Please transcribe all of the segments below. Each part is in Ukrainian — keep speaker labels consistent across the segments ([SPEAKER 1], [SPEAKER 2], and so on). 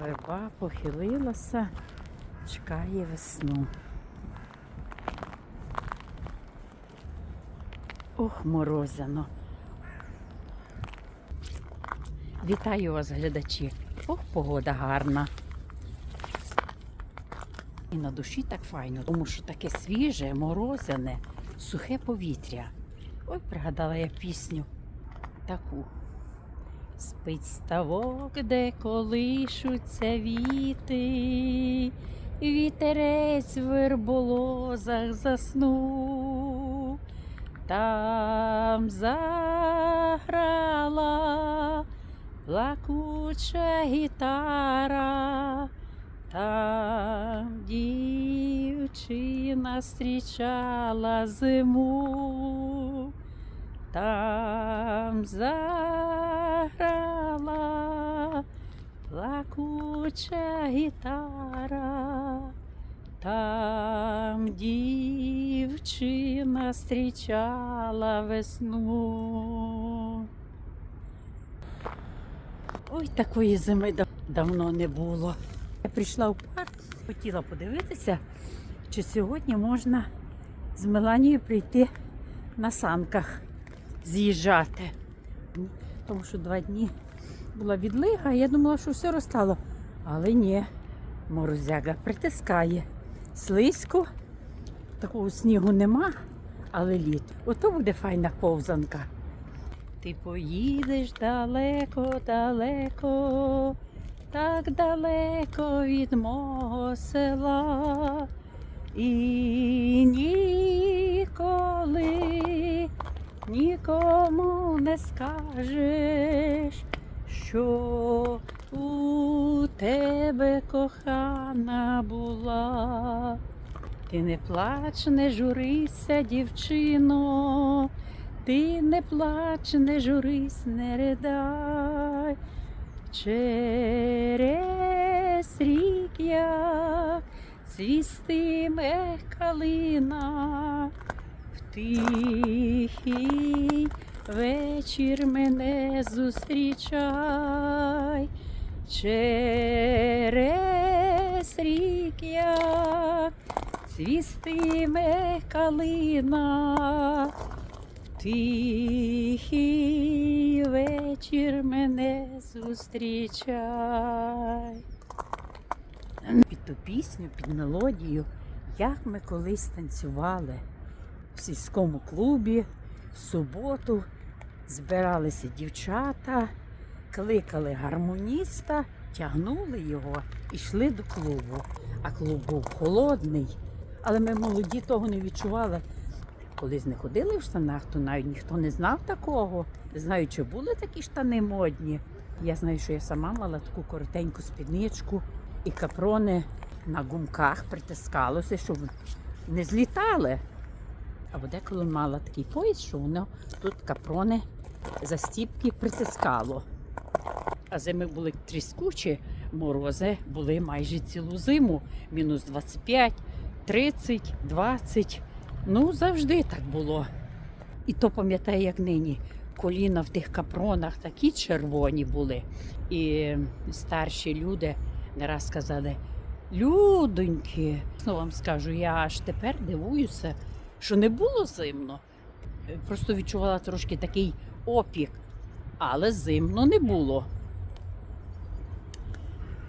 [SPEAKER 1] Верба похилилася, чекає весну. Ох, морозяно. Вітаю вас, глядачі. Ох, погода гарна. І на душі так файно, тому що таке свіже, морозяне, сухе повітря. Ой, пригадала я пісню таку. Спить ставок, де колишуться віти, вітерець в верболозах заснув, там заграла плакуча гітара, там дівчина зустрічала зиму. Там заграла плакуча гітара, там дівчина зустрічала весну. Ой, такої зими дав- давно не було. Я прийшла в парк, хотіла подивитися, чи сьогодні можна з Меланією прийти на санках з'їжджати. Тому що два дні була відлига, я думала, що все розстало. Але ні, морозяга притискає. Слизько, такого снігу нема, але літ. Ото буде файна повзанка. Ти поїдеш далеко, далеко, так далеко від мого села. І ніколи нікому не скажеш, що у тебе кохана була. Ти не плач, не журися, дівчино, ти не плач, не журись, не ридай. Через рік як цвістиме калина, тихий вечір мене зустрічай. Через рік як цвістиме калина, в тихий вечір мене зустрічай. Під ту пісню, під мелодію, як ми колись танцювали в сільському клубі в суботу. Збиралися дівчата, кликали гармоніста, тягнули його і йшли до клубу. А клуб був холодний, але ми молоді того не відчували. Колись не ходили в штанах, то навіть ніхто не знав такого. Не знаю, чи були такі штани модні. Я знаю, що я сама мала таку коротеньку спідничку і капрони на гумках притискалося, щоб не злітали. Або деколи мала такий пояс, що воно тут капрони застіпки притискало. А зими були тріскучі, морози були майже цілу зиму. Мінус 25, 30, 20. Ну, завжди так було. І то пам'ятаю, як нині. Коліна в тих капронах такі червоні були. І старші люди не раз сказали: Людоньки, ну вам скажу, я аж тепер дивуюся, що не було зимно. Е, Просто відчувала трошки такий опік, але зимно не було.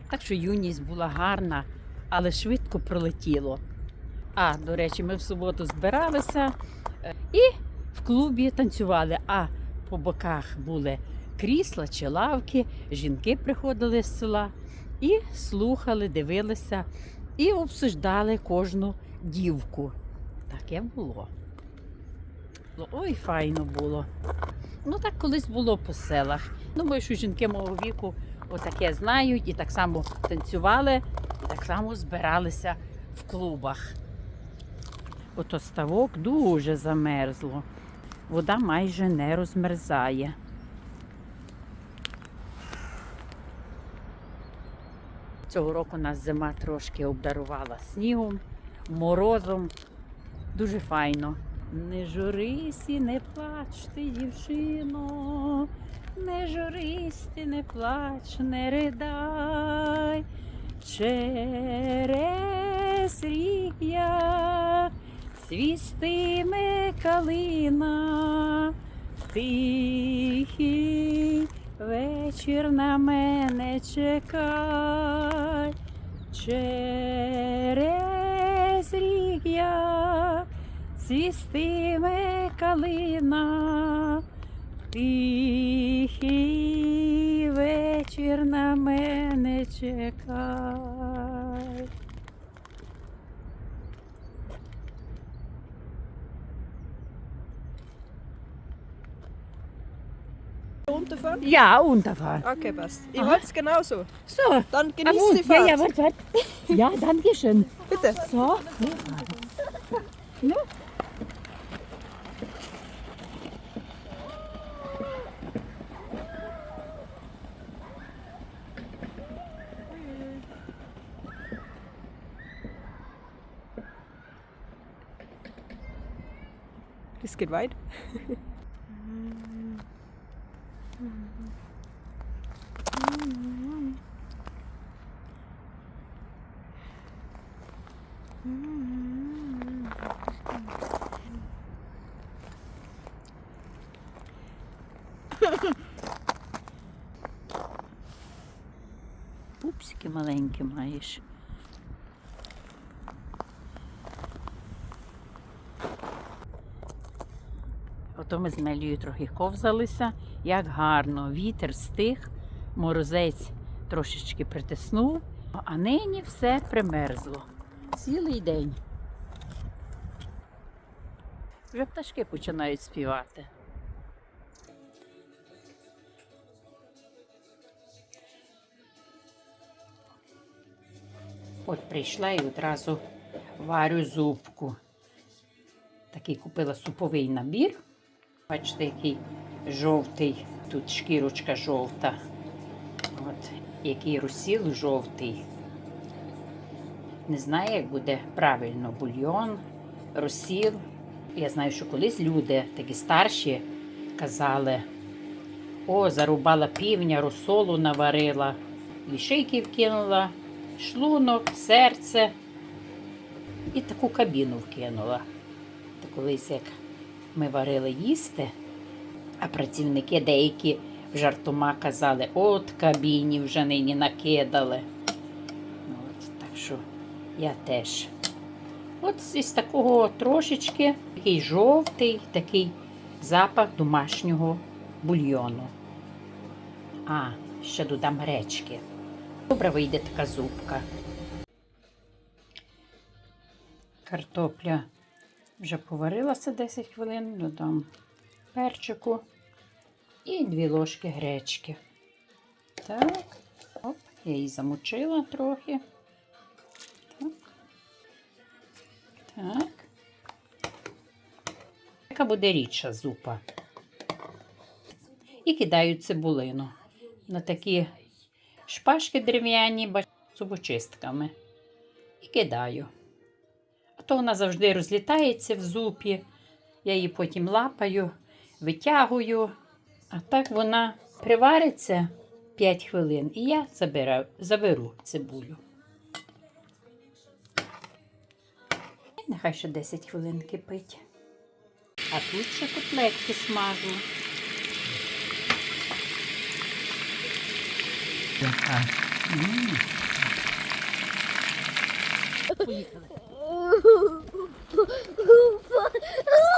[SPEAKER 1] Так що юність була гарна, але швидко пролетіло. А, до речі, ми в суботу збиралися е, і в клубі танцювали. А по боках були крісла чи лавки, жінки приходили з села і слухали, дивилися і обсуждали кожну дівку. Таке було. Ой, файно було. Ну так колись було по селах. Думаю, що жінки мого віку отаке знають і так само танцювали, і так само збиралися в клубах. Ото ставок дуже замерзло. Вода майже не розмерзає. Цього року нас зима трошки обдарувала снігом, морозом. Дуже файно. Не журись і не плач ти, дівчино, не журись листі не плач, не ридай, через рік я свістиме калина, тихий вечір на мене чекай, через свістиме калина. Тихий вечір на мене чекай.
[SPEAKER 2] runterfahren?
[SPEAKER 1] Ja, unterfahren.
[SPEAKER 2] Okay, passt. Ich
[SPEAKER 1] Aha.
[SPEAKER 2] wollte es genauso.
[SPEAKER 1] So.
[SPEAKER 2] Dann
[SPEAKER 1] Ah,
[SPEAKER 2] genießt
[SPEAKER 1] gut.
[SPEAKER 2] die Fahrt.
[SPEAKER 1] Ja, ja, warte, warte. Ja, danke schön.
[SPEAKER 2] Bitte.
[SPEAKER 1] So. Ja.
[SPEAKER 2] Das geht weit.
[SPEAKER 1] Пупсики маленькі маєш. Ото ми з Мелією трохи ковзалися. Як гарно, вітер стих, морозець трошечки притиснув, а нині все примерзло. Цілий день. Вже пташки починають співати. От прийшла і одразу варю зубку. Такий купила суповий набір. Бачите, який жовтий, тут шкірочка жовта. От, який розсіл жовтий. Не знаю, як буде правильно бульйон, розсіл. Я знаю, що колись люди, такі старші, казали: о, зарубала півня, розсолу наварила, лішийки вкинула, шлунок, серце і таку кабіну вкинула. Та колись як ми варили їсти, а працівники деякі жартома казали, от кабіні вже нині накидали. Ну, От, так що я теж. От із такого трошечки, такий жовтий, такий запах домашнього бульйону. А, ще додам гречки. Добре вийде така зубка. Картопля вже поварилася 10 хвилин, додам перчику і 2 ложки гречки. Так, оп, я її замочила трохи. Так. Так. Яка буде рідша зупа. І кидаю цибулину на такі шпажки дерев'яні зубочистками. І кидаю. То вона завжди розлітається в зупі. Я її потім лапаю, витягую. А так вона привариться 5 хвилин і я забираю, заберу цибулю. І Нехай ще 10 хвилин кипить. А тут ще котлетки смажу. Поїхали. Who? Who? Who? Who?